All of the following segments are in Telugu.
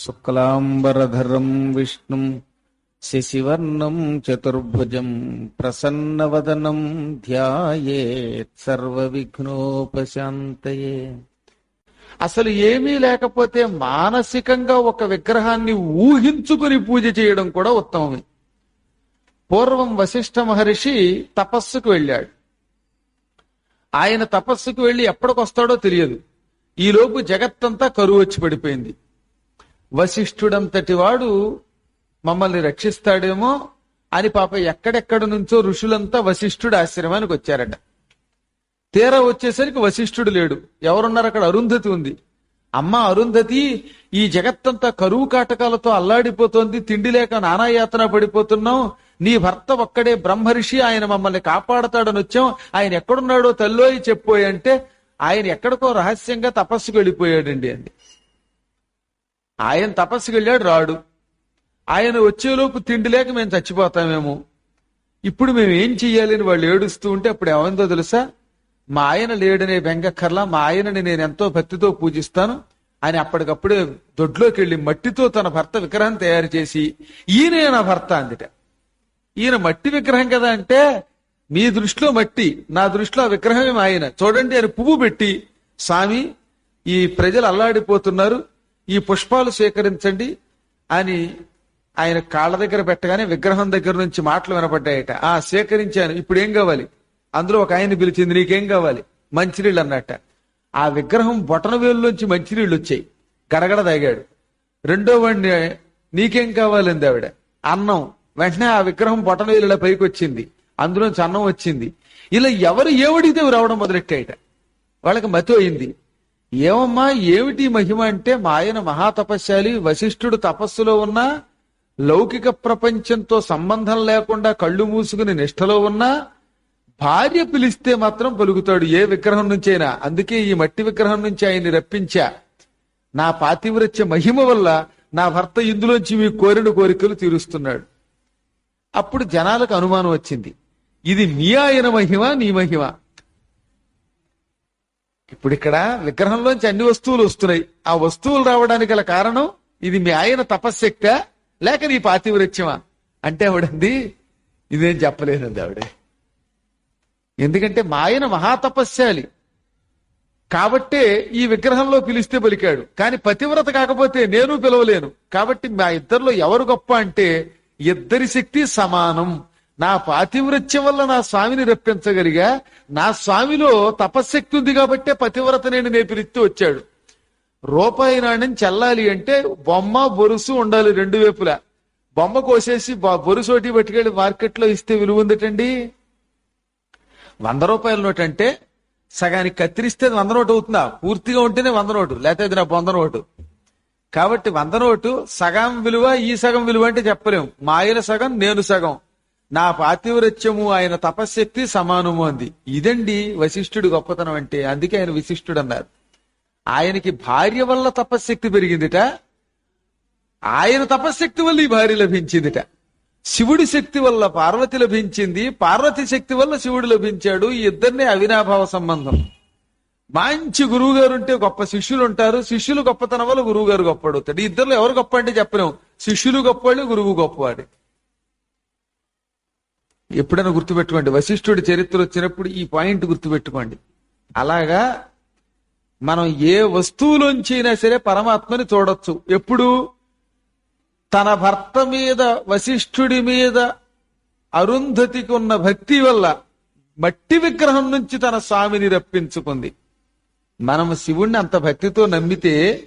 శుక్లాంబరధరం విష్ణుం శశివర్ణం చతుర్భుజం ప్రసన్నవదనం ధ్యాయేత్ సర్వవిఘ్నోపశాంతయే. అసలు ఏమీ లేకపోతే మానసికంగా ఒక విగ్రహాన్ని ఊహించుకుని పూజ చేయడం కూడా ఉత్తమమే. పూర్వం వశిష్ఠ మహర్షి తపస్సుకు వెళ్ళాడు. ఆయన తపస్సుకు వెళ్ళి ఎప్పటికొస్తాడో తెలియదు. ఈలోపు జగత్తంతా కరువు వచ్చి పడిపోయింది. వశిష్ఠుడంతటి వాడు మమ్మల్ని రక్షిస్తాడేమో అని పాప ఎక్కడెక్కడ నుంచో ఋషులంతా వశిష్ఠుడు ఆశ్రమానికి వచ్చారట. తీరా వచ్చేసరికి వశిష్ఠుడు లేడు. ఎవరున్నారు అక్కడ? అరుంధతి ఉంది. అమ్మ అరుంధతి ఈ జగత్తంతా కరువు కాటకాలతో అల్లాడిపోతోంది తిండి లేక నానాయాతన పడిపోతున్నాం నీ భర్త ఒక్కడే బ్రహ్మర్షి ఆయన మమ్మల్ని కాపాడతాడని వచ్చాం ఆయన ఎక్కడున్నాడో తల్లోయి చెప్పోయి అంటే ఆయన ఎక్కడికో రహస్యంగా తపస్సుకు వెళ్ళిపోయాడండి అంది. ఆయన తపస్సుకి వెళ్ళాడు రాడు. ఆయన వచ్చేలోపు తిండి లేక మేము చచ్చిపోతామేమో. ఇప్పుడు మేము ఏం చెయ్యాలి అని వాళ్ళు ఏడుస్తూ ఉంటే అప్పుడు ఏమైందో తెలుసా? మా ఆయన లేడనే బెంగక్కర్లా మా ఆయనని నేను ఎంతో భక్తితో పూజిస్తాను. అని అప్పటికప్పుడే దొడ్లోకి వెళ్ళి మట్టితో తన భర్త విగ్రహం తయారు చేసి ఈయనే నా భర్త అందిట. ఈయన మట్టి విగ్రహం కదా అంటే మీ దృష్టిలో మట్టి నా దృష్టిలో ఆ విగ్రహమే మా ఆయన. చూడండి అని పువ్వు పెట్టి స్వామి ఈ ప్రజలు అల్లాడిపోతున్నారు ఈ పుష్పాలు స్వీకరించండి అని ఆయన కాళ్ళ దగ్గర పెట్టగానే విగ్రహం దగ్గర నుంచి మాటలు వినపడ్డాయట. ఆ స్వీకరించాను. ఇప్పుడు ఏం కావాలి? అందులో ఒక ఆయన పిలిచింది నీకేం కావాలి? మంచినీళ్ళు అన్నట్ట. ఆ విగ్రహం బొటన వేలులోంచి మంచినీళ్ళు వచ్చాయి. గడగడ తాగాడు. రెండో వాడిని నీకేం కావాలంది ఆవిడ? అన్నం. వెంటనే ఆ విగ్రహం బొటన వేలుల పైకి వచ్చింది అందులోంచి అన్నం వచ్చింది. ఇలా ఎవరు ఏవడితే రావడం మొదలెట్టాయట. వాళ్ళకి మతి అయింది ఏమమ్మా ఏమిటి మహిమ అంటే మా ఆయన మహాతపస్శాలి వశిష్ఠుడు తపస్సులో ఉన్నా లౌకిక ప్రపంచంతో సంబంధం లేకుండా కళ్ళు మూసుకుని నిష్ఠలో ఉన్నా భార్య పిలిస్తే మాత్రం పలుకుతాడు ఏ విగ్రహం నుంచైనా. అందుకే ఈ మట్టి విగ్రహం నుంచి ఆయన్ని రప్పించా. నా పాతివ్రత్య మహిమ వల్ల నా భర్త ఇందులోంచి మీ కోరిన కోరికలు తీరుస్తున్నాడు. అప్పుడు జనాలకు అనుమానం వచ్చింది. ఇది మీ ఆయన మహిమ నీ మహిమ. ఇప్పుడు ఇక్కడ విగ్రహంలోంచి అన్ని వస్తువులు వస్తున్నాయి. ఆ వస్తువులు రావడానికి గల కారణం ఇది మీ ఆయన తపశ్శక్త లేక నీ పాతివ్రత్యమా? అంటే ఆవిడంది ఇదేం చెప్పలేనంది ఆవిడే. ఎందుకంటే మా ఆయన మహాతపస్యాలి కాబట్టే ఈ విగ్రహంలో పిలిస్తే పలికాడు. కానీ పతివ్రత కాకపోతే నేను పిలవలేను. కాబట్టి మా ఇద్దరిలో ఎవరు గొప్ప అంటే ఇద్దరి శక్తి సమానం. నా పాతివృత్యం వల్ల నా స్వామిని రప్పించగలిగా నా స్వామిలో తపశ్శక్తి ఉంది కాబట్టే పతివ్రత నేను నే వచ్చాడు. రూపాయి నాణ్యం చెల్లాలి అంటే బొమ్మ బొరుసు ఉండాలి రెండు వైపులా. బొమ్మ కోసేసి బొరుసు ఒకటి పట్టుకెళ్ళి మార్కెట్లో ఇస్తే విలువ ఉందటండి? వంద రూపాయల నోటు అంటే సగానికి కత్తిరిస్తే వంద నోటు అవుతుందా? పూర్తిగా ఉంటేనే వంద నోటు లేకపోతే అది నా బొంద నోటు. కాబట్టి వంద నోటు సగం విలువ ఈ సగం విలువ అంటే చెప్పలేం మా సగం నేను సగం. నా పాతివ్రత్యము ఆయన తపశ్శక్తి సమానము అంది. ఇదండి వశిష్ఠుడు గొప్పతనం అంటే అందుకే ఆయన విశిష్టుడు అన్నారు ఆయనకి భార్య వల్ల తపశ్శక్తి పెరిగిందిట ఆయన తపశ్శక్తి వల్ల ఈ భార్య లభించిందిట. శివుడి శక్తి వల్ల పార్వతి లభించింది పార్వతి శక్తి వల్ల శివుడు లభించాడు ఈ ఇద్దరిని అవినాభావ సంబంధం. మంచి గురువు గారు ఉంటే గొప్ప శిష్యులు ఉంటారు శిష్యులు గొప్పతనం వల్ల గురువు గారు గొప్పడవుతాడు ఈ ఇద్దరు ఎవరు గొప్ప అంటే చెప్పలేము. శిష్యులు గొప్పవాళ్ళు గురువు గొప్పవాడు. ఎప్పుడైనా గుర్తుపెట్టుకోండి. వశిష్ఠుడి చరిత్ర వచ్చినప్పుడు ఈ పాయింట్ గుర్తుపెట్టుకోండి. అలాగా మనం ఏ వస్తువులోంచి అయినా సరే పరమాత్మని చూడొచ్చు. ఎప్పుడు? తన భర్త మీద వశిష్ఠుడి మీద అరుంధతికి ఉన్న భక్తి వల్ల మట్టి విగ్రహం నుంచి తన స్వామిని రప్పించుకుంది. మనం శివుణ్ణి అంత భక్తితో నమ్మితే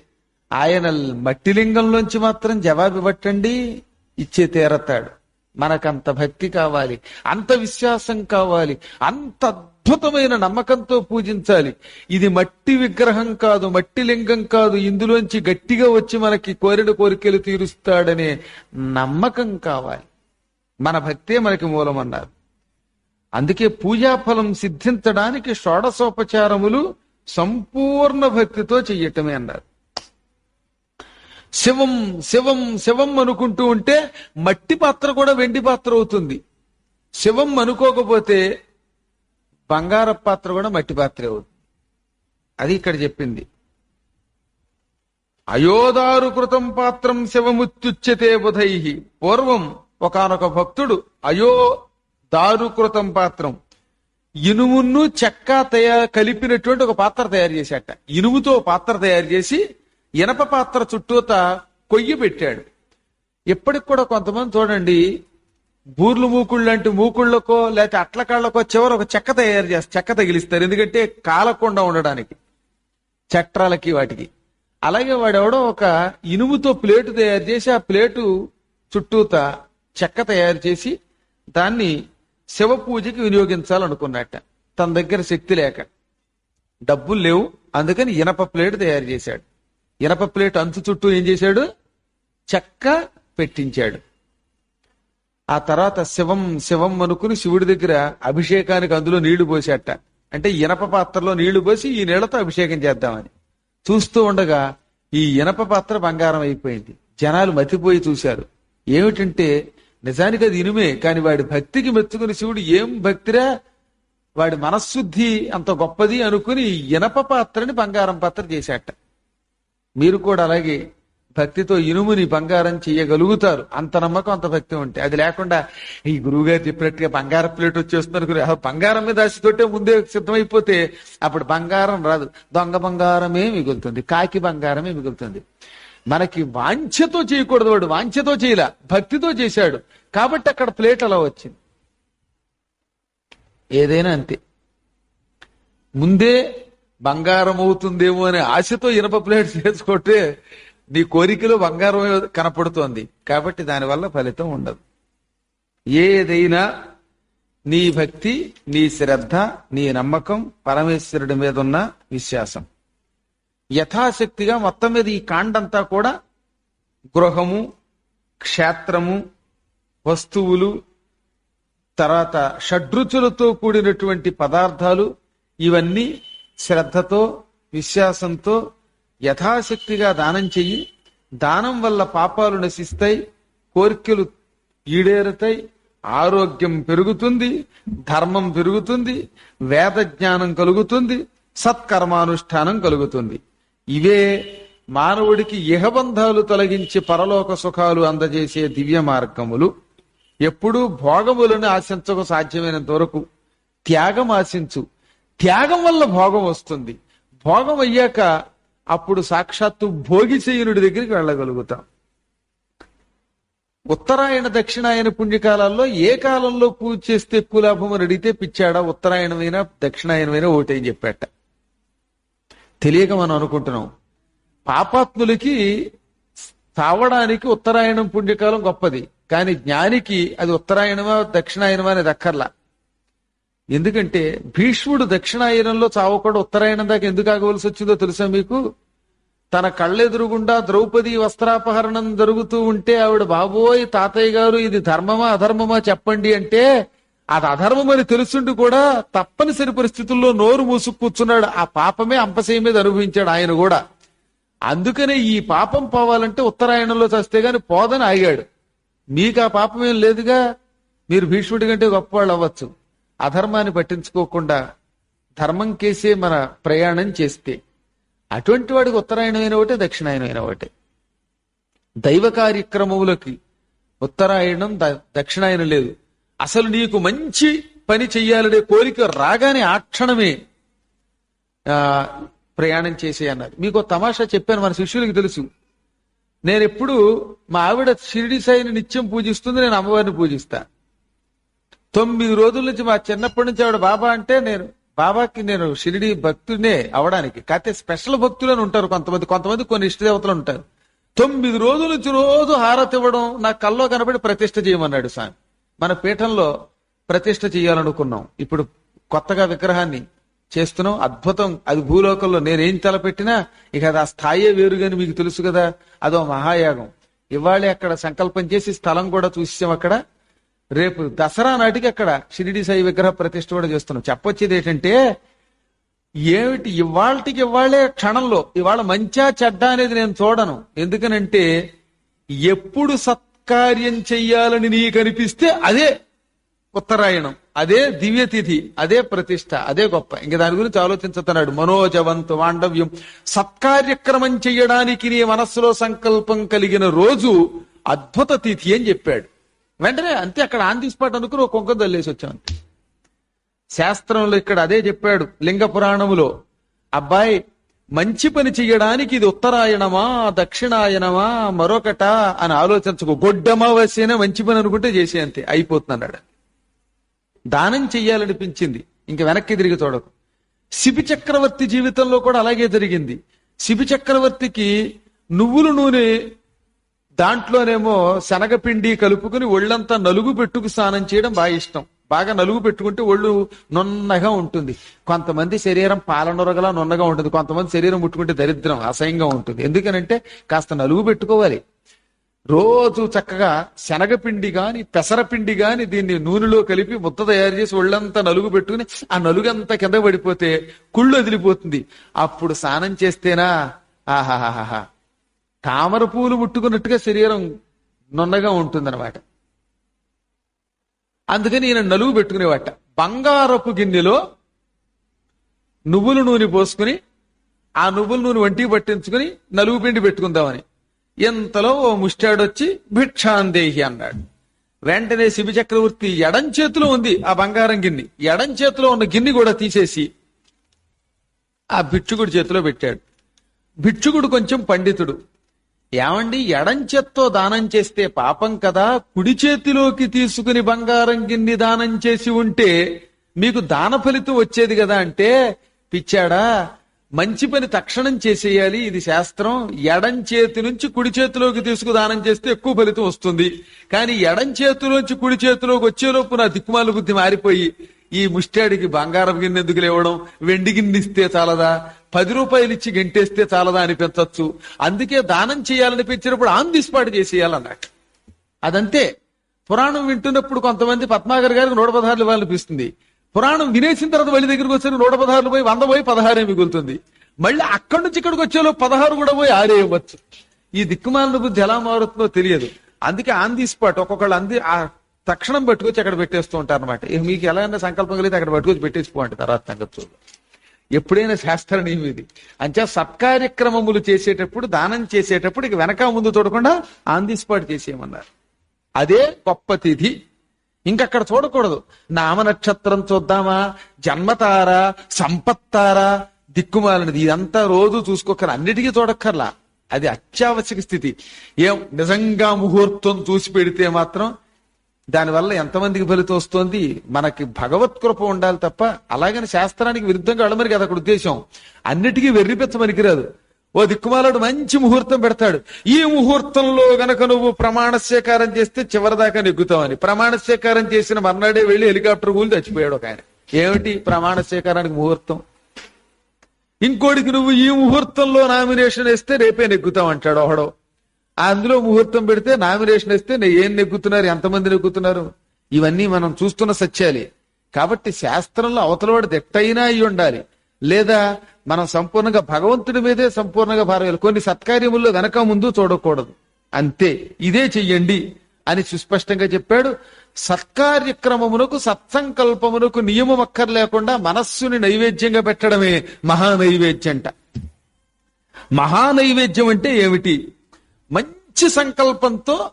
ఆయన మట్టి లింగంలోంచి మాత్రం జవాబు ఇవ్వటండి ఇచ్చే తీరతాడు. మనకంత భక్తి కావాలి అంత విశ్వాసం కావాలి అంత అద్భుతమైన నమ్మకంతో పూజించాలి. ఇది మట్టి విగ్రహం కాదు మట్టి లింగం కాదు ఇందులోంచి గట్టిగా వచ్చి మనకి కోరిన కోరికలు తీరుస్తాడనే నమ్మకం కావాలి. మన భక్తే మనకి మూలమన్నారు. అందుకే పూజాఫలం సిద్ధించడానికి షోడశోపచారములు సంపూర్ణ భక్తితో చెయ్యటమే అన్నారు. శివం శివం శివం అనుకుంటూ ఉంటే మట్టి పాత్ర కూడా వెండి పాత్ర అవుతుంది. శివం అనుకోకపోతే బంగార పాత్ర కూడా మట్టి పాత్ర అవుతుంది. అది ఇక్కడ చెప్పింది. అయోదారు కృతం పాత్రం శివముత్యుచ్యతే బుధై. పూర్వం ఒకనొక భక్తుడు అయో దారుకృతం పాత్రం. ఇనుమును చెక్క తయారు కలిపినటువంటి ఒక పాత్ర తయారు చేశాట. ఇనుముతో పాత్ర తయారు చేసి ఇనప పాత్ర చుట్టూత కొయ్యి పెట్టాడు. ఇప్పటికి కూడా కొంతమంది చూడండి బూర్లు మూకుళ్ళు లాంటి మూకుళ్ళకో లేకపోతే అట్ల కాళ్ళకో చివర ఒక చెక్క తయారు చేస్తారు చెక్క తగిలిస్తారు. ఎందుకంటే కాలకుండా ఉండడానికి చట్రాలకి వాటికి. అలాగే వాడెవడో ఒక ఇనుముతో ప్లేటు తయారు చేసి ఆ ప్లేటు చుట్టూత చెక్క తయారు చేసి దాన్ని శివ పూజకి వినియోగించాలనుకున్నట్ట. తన దగ్గర శక్తి లేక. డబ్బులు లేవు. అందుకని ఇనప ప్లేట్ తయారు చేశాడు. ఇనప ప్లేట్ అంచు చుట్టూ ఏం చేశాడు? చెక్క పెట్టించాడు. ఆ తర్వాత శివం శివం అనుకుని శివుడి దగ్గర అభిషేకానికి అందులో నీళ్ళు పోసేట. అంటే ఇనప పాత్రలో నీళ్ళు పోసి ఈ నీళ్ళతో అభిషేకం చేద్దామని. చూస్తూ ఉండగా ఈ ఇనప పాత్ర బంగారం అయిపోయింది. జనాలు మతిపోయి చూశారు. ఏమిటంటే నిజానికి అది ఇనుమే కాని వాడి భక్తికి మెచ్చుకుని శివుడు ఏం భక్తిరా? వాడి మనశుద్ధి అంత గొప్పది అనుకుని ఇనప పాత్రని బంగారం పాత్ర చేశాట మీరు కూడా అలాగే భక్తితో ఇనుముని బంగారం చేయగలుగుతారు అంత నమ్మకం అంత భక్తి ఉంటే. అది లేకుండా ఈ గురువుగారు చెప్పినట్టుగా బంగారం ప్లేట్ వచ్చేస్తున్నారు గురు. బంగారం మీద ఆశతోటే ముందే సిద్ధమైపోతే అప్పుడు బంగారం రాదు. దొంగ బంగారమే మిగులుతుంది. కాకి బంగారమే మిగులుతుంది. మనకి వాంఛతో చేయకూడదు వాడు. వాంఛతో చేయలే. భక్తితో చేశాడు. కాబట్టి అక్కడ ప్లేట్ అలా వచ్చింది. ఏదైనా అంతే. ముందే బంగారం అవుతుందేమో అనే ఆశతో ఇనప ప్లేట్ చేసుకుంటే నీ కోరికలో బంగారం కనపడుతోంది. కాబట్టి దానివల్ల ఫలితం ఉండదు. ఏదైనా నీ భక్తి నీ శ్రద్ధ నీ నమ్మకం పరమేశ్వరుడి మీద ఉన్న విశ్వాసం. యథాశక్తిగా మొత్తం మీద ఈ కాండంతా కూడా గృహము క్షేత్రము వస్తువులు తర్వాత షడ్రుచులతో కూడినటువంటి పదార్థాలు ఇవన్నీ శ్రద్ధతో విశ్వాసంతో యథాశక్తిగా దానం చెయ్యి. దానం వల్ల పాపాలు నశిస్తాయి కోరికలు ఈడేరుతాయి ఆరోగ్యం పెరుగుతుంది ధర్మం పెరుగుతుంది వేద జ్ఞానం కలుగుతుంది సత్కర్మానుష్ఠానం కలుగుతుంది. ఇవే మానవుడికి ఇహబంధాలు తొలగించి పరలోక సుఖాలు అందజేసే దివ్య మార్గములు. ఎప్పుడూ భోగములను ఆశించక సాధ్యమైనంత వరకు త్యాగం ఆశించు. త్యాగం వల్ల భోగం వస్తుంది. భోగం అయ్యాక అప్పుడు సాక్షాత్తు భోగి చేయునుడి దగ్గరికి వెళ్ళగలుగుతాం. ఉత్తరాయణ దక్షిణాయన పుణ్యకాలాల్లో ఏ కాలంలో పూజ చేస్తే ఎక్కువ లాభం అని అడిగితే పిచ్చాడా ఉత్తరాయణమైన దక్షిణాయనమైనా ఒకటే చెప్పాట. తెలియక మనం అనుకుంటున్నాం. పాపాత్ములకి తావడానికి ఉత్తరాయణం పుణ్యకాలం గొప్పది. కానీ జ్ఞానికి అది ఉత్తరాయణమా దక్షిణాయనమా అనేది అక్కర్లా. ఎందుకంటే భీష్ముడు దక్షిణాయనంలో చావకుండా ఉత్తరాయణం దాకా ఎందుకు ఆగవలసి వచ్చిందో తెలుసా మీకు? తన కళ్ళెదురుగుండా ద్రౌపది వస్త్రాపహరణం జరుగుతూ ఉంటే ఆవిడ బాబోయ్ తాతయ్య గారు ఇది ధర్మమా అధర్మమా చెప్పండి అంటే అది అధర్మం అని తెలుసుండి కూడా తప్పనిసరి పరిస్థితుల్లో నోరు మూసుకు కూర్చున్నాడు. ఆ పాపమే అంపశయ మీద అనుభవించాడు ఆయన కూడా. అందుకనే ఈ పాపం పోవాలంటే ఉత్తరాయణంలో చస్తే గాని పోదని ఆగాడు. మీకు ఆ పాపం ఏం లేదుగా? మీరు భీష్ముడి కంటే గొప్పవాళ్ళు అవ్వచ్చు. అధర్మాన్ని పట్టించుకోకుండా ధర్మం కేసే మన ప్రయాణం చేస్తే అటువంటి వాడికి ఉత్తరాయణమైన ఒకటే దక్షిణాయనమైన ఒకటే. దైవ కార్యక్రమములకి ఉత్తరాయణం దక్షిణాయనం లేదు. అసలు నీకు మంచి పని చెయ్యాలనే కోరిక రాగానే ఆ క్షణమే ప్రయాణం చేసే అన్నారు. మీకు తమాషా చెప్పాను మన శిష్యులకి తెలుసు. నేను ఎప్పుడు మా ఆవిడ షిరిడి సాయిని నిత్యం పూజిస్తుంది నేను అమ్మవారిని పూజిస్తా. తొమ్మిది రోజుల నుంచి మా చిన్నప్పటి నుంచి ఆవిడ బాబా అంటే నేను బాబాకి నేను షిరిడి భక్తుడినే అవడానికి కాకపోతే స్పెషల్ భక్తులని ఉంటారు కొంతమంది కొంతమంది కొన్ని ఇష్టదేవతలు ఉంటారు. తొమ్మిది రోజుల నుంచి రోజు హారతి ఇవ్వడం నా కల్లో కనబడి ప్రతిష్ట చేయమన్నాడు స్వామి మన పీఠంలో ప్రతిష్ట చేయాలనుకున్నాం. ఇప్పుడు కొత్తగా విగ్రహాన్ని చేస్తున్నాం. అద్భుతం. అది భూలోకంలో నేనేం తలపెట్టినా ఇక అది ఆ స్థాయే వేరుగాని మీకు తెలుసు కదా అదో మహాయాగం. ఇవాళ అక్కడ సంకల్పం చేసి స్థలం కూడా చూసాం అక్కడ. రేపు దసరా నాటికి అక్కడ షిరిడి సాయి విగ్రహ ప్రతిష్ఠ కూడా చేస్తున్నాం. చెప్పొచ్చేది ఏంటంటే ఏమిటి ఇవాళకి ఇవాళే క్షణంలో ఇవాళ మంచా చెడ్డ అనేది నేను చూడను. ఎందుకనంటే ఎప్పుడు సత్కార్యం చెయ్యాలని నీకు అనిపిస్తే అదే ఉత్తరాయణం అదే దివ్యతిథి అదే ప్రతిష్ట అదే గొప్ప. ఇంక దాని గురించి ఆలోచించుతున్నాడు. మనోజవంతు మాండవ్యం సత్కార్యక్రమం చెయ్యడానికి నీ మనస్సులో సంకల్పం కలిగిన రోజు అద్భుత తిథి అని చెప్పాడు. వెంటనే అంతే అక్కడ ఆన్ ది స్పాట్ అనుకుని ఒక కుంకం తల్లేసి వచ్చాం శాస్త్రంలో ఇక్కడ అదే చెప్పాడు లింగ పురాణములో. అబ్బాయి మంచి పని చేయడానికి ఇది ఉత్తరాయణమా దక్షిణాయనమా మరొకట అని ఆలోచించకు. గొడ్డమావస్యనే మంచి పని అనుకుంటే చేసే అంతే అయిపోతున్నాడు దానం చెయ్యాలనిపించింది ఇంక వెనక్కి తిరిగి చూడకు. శిబి చక్రవర్తి జీవితంలో కూడా అలాగే జరిగింది. శిబి చక్రవర్తికి నువ్వులు నూనె దాంట్లోనేమో శనగపిండి కలుపుకుని ఒళ్ళంతా నలుగు పెట్టుకు స్నానం చేయడం బాగా ఇష్టం. బాగా నలుగు పెట్టుకుంటే ఒళ్ళు నున్నగా ఉంటుంది. కొంతమంది శరీరం పాలనొరగలా నున్నగా ఉంటుంది. కొంతమంది శరీరం ముట్టుకుంటే దరిద్రం అసహ్యంగా ఉంటుంది. ఎందుకనంటే కాస్త నలుగు పెట్టుకోవాలి. రోజు చక్కగా శనగపిండి గాని పెసరపిండి గాని దీన్ని నూనెలో కలిపి ముద్ద తయారు చేసి ఒళ్ళంతా నలుగు పెట్టుకుని ఆ నలుగంతా కింద పడిపోతే కుళ్ళు వదిలిపోతుంది అప్పుడు స్నానం చేస్తేనా? ఆహాహాహా తామర పూలు ముట్టుకున్నట్టుగా శరీరం నున్నగా ఉంటుందన్నమాట. అందుకని ఈయన నలుగు పెట్టుకునేవాట. బంగారపు గిన్నెలో నువ్వుల నూనె పోసుకుని ఆ నువ్వుల నూనె వంటికి పట్టించుకుని నలుగు పిండి పెట్టుకుందామని. ఇంతలో ఓ ముష్టాడొచ్చి భిక్షాందేహి అన్నాడు. వెంటనే శిబి చక్రవర్తి ఎడం చేతిలో ఉంది ఆ బంగారం గిన్నె. ఎడం చేతిలో ఉన్న గిన్నె కూడా తీసేసి ఆ భిక్షుకుడి చేతిలో పెట్టాడు. భిక్షుకుడు కొంచెం పండితుడు. ఏమండి ఎడంచేత్తో దానం చేస్తే పాపం కదా? కుడి చేతిలోకి తీసుకుని బంగారం గిన్ని దానం చేసి ఉంటే మీకు దాన ఫలితం వచ్చేది కదా అంటే పిచ్చాడా? మంచి పని తక్షణం చేసేయాలి ఇది శాస్త్రం. ఎడం చేతి నుంచి కుడి చేతిలోకి తీసుకు దానం చేస్తే ఎక్కువ ఫలితం వస్తుంది. కానీ ఎడం చేతిలోంచి కుడి చేతిలోకి వచ్చేలోపు నా దిక్కుమాల బుద్ధి మారిపోయి ఈ ముష్టాడికి బంగారం గిన్నె ఎందుకు లేవడం? వెండి గిన్నె ఇస్తే చాలదా? పది రూపాయలు ఇచ్చి గెంటేస్తే చాలదా అనిపించవచ్చు అందుకే దానం చేయాలనిపించినప్పుడు ఆన్ ది చేసేయాలన్నట్టు. అదంతే. పురాణం వింటున్నప్పుడు కొంతమంది పద్మాగర్ గారికి నూట పదహారులు ఇవ్వాలనిపిస్తుంది పురాణం వినేసిన తర్వాత వెళ్ళి దగ్గరికి వచ్చారు నూట పదహారులు పోయి వంద పోయి పదహారే మిగులుతుంది. మళ్ళీ అక్కడి నుంచి ఇక్కడికి వచ్చేలో పదహారు కూడా పోయి ఆరే ఇవ్వచ్చు. ఈ దిక్కుమాలిన బుద్ధి ఎలా మారుతుందో తెలియదు. అందుకే ఆన్ ది స్పాట్ ఒక్కొక్కళ్ళు అంది ఆ తక్షణం పట్టుకొచ్చి అక్కడ పెట్టేస్తూ ఉంటారు అనమాట మీకు ఎలా అయినా సంకల్పం కలిగితే అక్కడ పట్టుకొచ్చి పెట్టేసిపోండి తర్వాత సంగతి ఎప్పుడైనా శాస్త్ర నియమం ఇది. అంచా సత్కార్యక్రమములు చేసేటప్పుడు దానం చేసేటప్పుడు ఇక వెనక ముందు చూడకుండా ఆన్ ది స్పాట్ చేసేయమన్నారు. అదే గొప్ప తిథి. ఇంకక్కడ చూడకూడదు. నామ నక్షత్రం చూద్దామా? జన్మతారా? సంపత్తారా? దిక్కుమాలనిది. ఇదంతా రోజు చూసుకోకర అన్నిటికీ చూడక్కర్లా. అది అత్యావశ్యక స్థితి. ఏం? నిజంగా ముహూర్తం చూసి పెడితే మాత్రం దానివల్ల ఎంతమందికి ఫలితం వస్తుంది? మనకి భగవత్ కృప ఉండాలి తప్ప అలాగని శాస్త్రానికి విరుద్ధంగా వెళ్ళమని కదా అక్కడ ఉద్దేశం. అన్నిటికీ వెర్రిపెచ్చ పనికిరాదు ఓ దిక్కుమాలాడు మంచి ముహూర్తం పెడతాడు. ఈ ముహూర్తంలో గనక నువ్వు ప్రమాణ స్వీకారం చేస్తే చివరిదాకా నెగ్గుతావని. ప్రమాణ స్వీకారం చేసిన మర్నాడే వెళ్ళి హెలికాప్టర్ కూలి చచ్చిపోయాడు ఒక ఆయన. ఏమిటి ప్రమాణ స్వీకారానికి ముహూర్తం? ఇంకోటికి నువ్వు ఈ ముహూర్తంలో నామినేషన్ వేస్తే రేపే నెగ్గుతావు అంటాడు ఒకడో అందులో ముహూర్తం పెడితే నామినేషన్ ఇస్తే ఏం నెగ్గుతున్నారు? ఎంతమంది నెగ్గుతున్నారు? ఇవన్నీ మనం చూస్తున్న సత్యాలే. కాబట్టి శాస్త్రంలో అవతలవాడు దిట్టయినా అయి ఉండాలి. లేదా మనం సంపూర్ణంగా భగవంతుడి మీదే సంపూర్ణంగా భారవేయాలి కొన్ని సత్కార్యముల్లో వెనక ముందు చూడకూడదు. అంతే. ఇదే చెయ్యండి అని సుస్పష్టంగా చెప్పాడు. సత్కార్యక్రమమునకు సత్సంకల్పమునకు నియమం అక్కర్ లేకుండా మనస్సుని నైవేద్యంగా పెట్టడమే మహానైవేద్యంట. మహానైవేద్యం అంటే ఏమిటి? మంచి సంకల్పంతో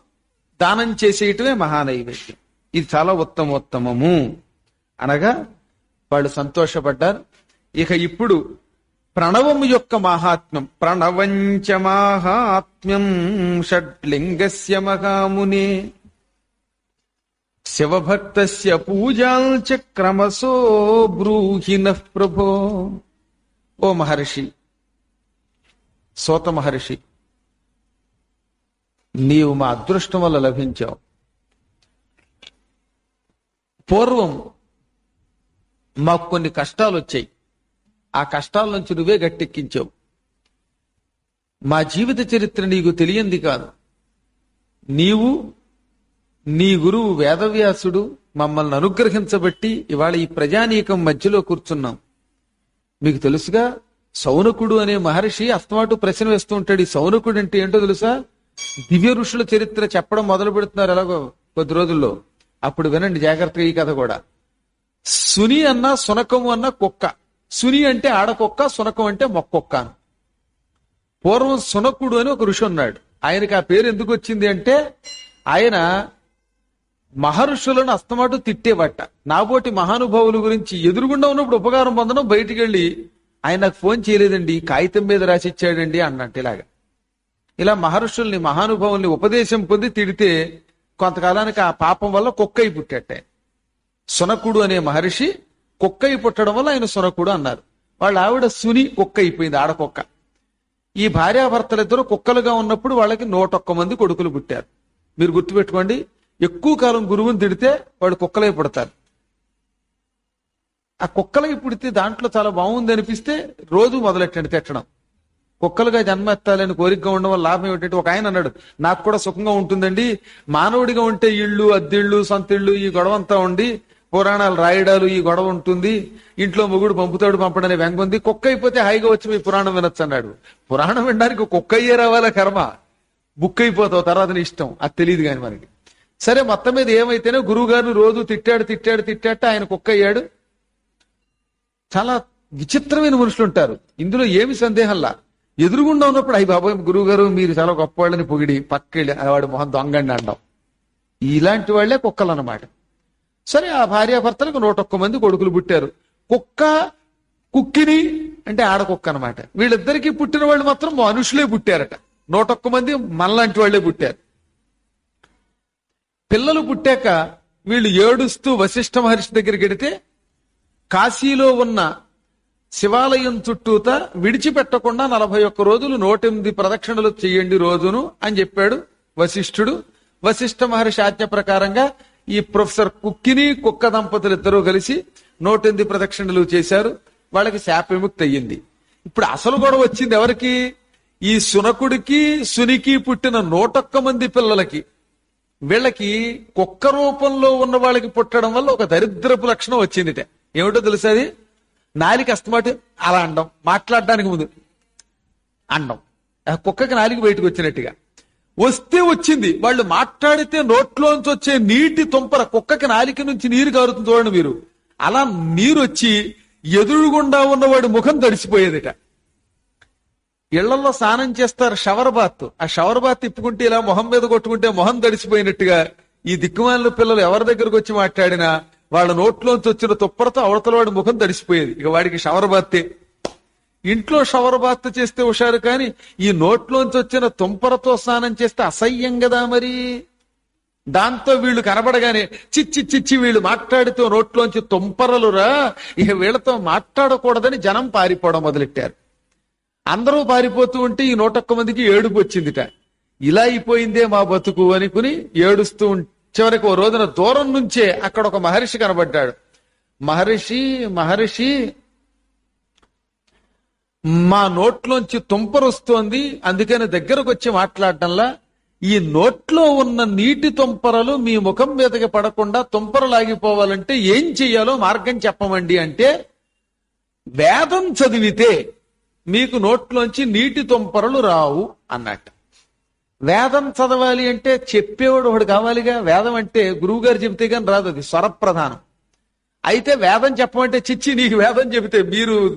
దానం చేసేయటమే మహానైవేద్యం. ఇది చాలా ఉత్తమోత్తమము. అనగా వాళ్ళు సంతోషపడ్డారు. ఇక ఇప్పుడు ప్రణవము యొక్క మహాత్మ్యం. ప్రణవంచ మాహాత్మ్యం షడ్లింగస్య మహామునే. శివభక్తస్య పూజాల్చ క్రమసో బ్రూహిన ప్రభో. ఓ మహర్షి సోత మహర్షి నీవు మా అదృష్టం వల్ల లభించావు. పూర్వం మాకు కొన్ని కష్టాలు వచ్చాయి. ఆ కష్టాల నుంచి నువ్వే గట్టెక్కించావు. మా జీవిత చరిత్ర నీకు తెలియంది కాదు. నీవు నీ గురువు వేదవ్యాసుడు మమ్మల్ని అనుగ్రహించబట్టి ఇవాళ ఈ ప్రజానీకం మధ్యలో కూర్చున్నాం. మీకు తెలుసుగా సౌనకుడు అనే మహర్షి అస్తమాటు ప్రశ్న వేస్తూ ఉంటాడు ఈ సౌనకుడు అంటే ఏంటో తెలుసా? దివ్య ఋషుల చరిత్ర చెప్పడం మొదలు పెడుతున్నారు ఎలాగో కొద్ది రోజుల్లో. అప్పుడు వినండి జాగ్రత్తగా ఈ కథ కూడా. సుని అన్న సునకము అన్న కుక్క. సుని అంటే ఆడకొక్క సునకం అంటే మొక్కొక్క అని. పూర్వం సునకుడు అని ఒక ఋషి ఉన్నాడు. ఆయనకి ఆ పేరు ఎందుకు వచ్చింది అంటే ఆయన మహర్షులను అస్తమాటు తిట్టేవట. నాబోటి మహానుభావుల గురించి ఎదురుగుండా ఉన్నప్పుడు ఉపకారం పొందడం బయటికి వెళ్ళి ఆయన నాకు ఫోన్ చేయలేదండి కాగితం మీద రాసిచ్చాడండి అన్నట్టు ఇలాగా. ఇలా మహర్షుల్ని మహానుభావుల్ని ఉపదేశం పొంది తిడితే కొంతకాలానికి ఆ పాపం వల్ల కుక్కై పుట్టేట సునకుడు అనే మహర్షి కుక్కై పుట్టడం వల్ల ఆయన సునకుడు అన్నారు. వాళ్ళ ఆవిడ సుని కుక్క అయిపోయింది ఆడకుక్క. ఈ భార్యాభర్తలిద్దరూ కుక్కలుగా ఉన్నప్పుడు వాళ్ళకి నూటొక్క మంది కొడుకులు పుట్టారు. మీరు గుర్తుపెట్టుకోండి ఎక్కువ కాలం గురువుని తిడితే వాడు కుక్కలై పుడతారు. ఆ కుక్కలై పుడితే దాంట్లో చాలా బాగుంది అనిపిస్తే రోజు మొదలెట్టండి తిట్టడం. కుక్కలుగా జన్మ ఎత్తాలని కోరికగా ఉండడం వల్ల లాభం ఏమిటంటే ఒక ఆయన అన్నాడు నాకు కూడా సుఖంగా ఉంటుందండి. మానవుడిగా ఉంటే ఇళ్ళు అద్దిళ్ళు సొంతిళ్ళు ఈ గొడవ అంతా ఉండి పురాణాలు రాయడాలు ఈ గొడవ ఉంటుంది. ఇంట్లో మొగుడు పంపుతాడు పంపడనే వెంగ ఉంది. కుక్క అయిపోతే హాయిగా వచ్చి మీ పురాణం వినొచ్చు అన్నాడు. పురాణం వినడానికి కుక్క అయ్యే రావాలా కర్మ? బుక్ అయిపోతావు తర్వాత నీ ఇష్టం. అది తెలియదు కానీ మనకి. సరే మొత్తం మీద ఏమైతేనే గురువు గారిని రోజు తిట్టాడు తిట్టాడు తిట్టాట ఆయన కుక్క అయ్యాడు. చాలా విచిత్రమైన మనుషులు ఉంటారు. ఇందులో ఏమి సందేహంలా? ఎదురుగుండా ఉన్నప్పుడు అయ్యి బాబాయ్ గురువు గారు మీరు చాలా గొప్పవాళ్ళని పొగిడి పక్కెళ్ళి వాడు మొహం దొంగండి అంటాం. ఇలాంటి వాళ్ళే కుక్కలు అన్నమాట సరే ఆ భార్యాభర్తలకు నూట ఒక్క మంది కొడుకులు పుట్టారు. కుక్క కుక్కిని అంటే ఆడకుక్క అన్నమాట. వీళ్ళిద్దరికీ పుట్టిన వాళ్ళు మాత్రం మనుషులే పుట్టారట. నూట ఒక్క మంది మనలాంటి వాళ్ళే పుట్టారు. పిల్లలు పుట్టాక వీళ్ళు ఏడుస్తూ వశిష్ఠ మహర్షి దగ్గరికి వెడితే కాశీలో ఉన్న శివాలయం చుట్టూత విడిచిపెట్టకుండా నలభై ఒక్క రోజులు నూటెనిమిది ప్రదక్షిణలు చెయ్యండి రోజును అని చెప్పాడు వశిష్ఠుడు. వశిష్ఠ మహర్షి ఆజ్ఞ ప్రకారంగా ఈ ప్రొఫెసర్ కుక్కిని కుక్క దంపతులు ఇద్దరూ కలిసి నూటెనిమిది ప్రదక్షిణలు చేశారు. వాళ్ళకి శాప విముక్తి అయ్యింది. ఇప్పుడు అసలు గొడవ వచ్చింది ఎవరికి? ఈ సునకుడికి సునికి పుట్టిన నూటొక్క మంది పిల్లలకి. వీళ్ళకి కుక్క రూపంలో ఉన్న వాళ్ళకి పుట్టడం వల్ల ఒక దరిద్రపు లక్షణం వచ్చిందిట. ఏమిటో తెలుసా అది? నాలిక అస్తమాటు అలా అండం. మాట్లాడడానికి ముందు అండం. కుక్కకి నాలిక బయటకు వచ్చినట్టుగా. వస్తే వచ్చింది. వాళ్ళు మాట్లాడితే నోట్లోంచి వచ్చే నీటి తుంపర కుక్కకి నాలిక నుంచి నీరు కారుతుంది చూడండి మీరు. అలా నీరు వచ్చి ఎదురుగుండా ఉన్నవాడి ముఖం తడిసిపోయేదిట. ఇళ్ళలో స్నానం చేస్తారు షవర్ బాత్. ఆ షవర్ బాత్ తిప్పుకుంటే ఇలా మొహం మీద కొట్టుకుంటే మొహం తడిసిపోయినట్టుగా ఈ దిక్కుమాల పిల్లలు ఎవరి దగ్గరకు వచ్చి మాట్లాడినా వాళ్ళ నోట్లోంచి వచ్చిన తుప్పరతో అవతల వాడి ముఖం తడిసిపోయేది. ఇక వాడికి షవర్ ఇంట్లో షవర్ బాత్ చేస్తే హుషారు కానీ ఈ నోట్లోంచి వచ్చిన తుంపరతో స్నానం చేస్తే అసహ్యం కదా మరి. దాంతో వీళ్ళు కనబడగానే చిచ్చి చిచ్చి వీళ్ళు మాట్లాడితే నోట్లోంచి తుంపరలురా. ఇక వీళ్ళతో మాట్లాడకూడదని జనం పారిపోవడం మొదలెట్టారు. అందరూ పారిపోతూ ఉంటే ఈ నూటొక్క మందికి ఏడుపు వచ్చిందిట. ఇలా అయిపోయిందే మా బతుకు అనుకుని ఏడుస్తూ ఉంటే చివరికి ఓ రోజున దూరం నుంచే అక్కడ ఒక మహర్షి కనబడ్డాడు. మహర్షి మహర్షి మా నోట్లోంచి తుంపరొస్తోంది అందుకని దగ్గరకు వచ్చి మాట్లాడటంలా ఈ నోట్లో ఉన్న నీటి తుంపరలు మీ ముఖం మీదకి పడకుండా తుంపరలాగిపోవాలంటే ఏం చెయ్యాలో మార్గం చెప్పమండి అంటే వేదం చదివితే మీకు నోట్లోంచి నీటి తుంపరలు రావు అన్నట్టు. వేదం చదవాలి అంటే చెప్పేవాడు ఒకడు కావాలిగా. వేదం అంటే గురువు గారు చెబితే కానీ రాదు. అది స్వరప్రధానం. అయితే వేదం చెప్పమంటే చిచ్చి నీకు వేదం చెబితే మీరు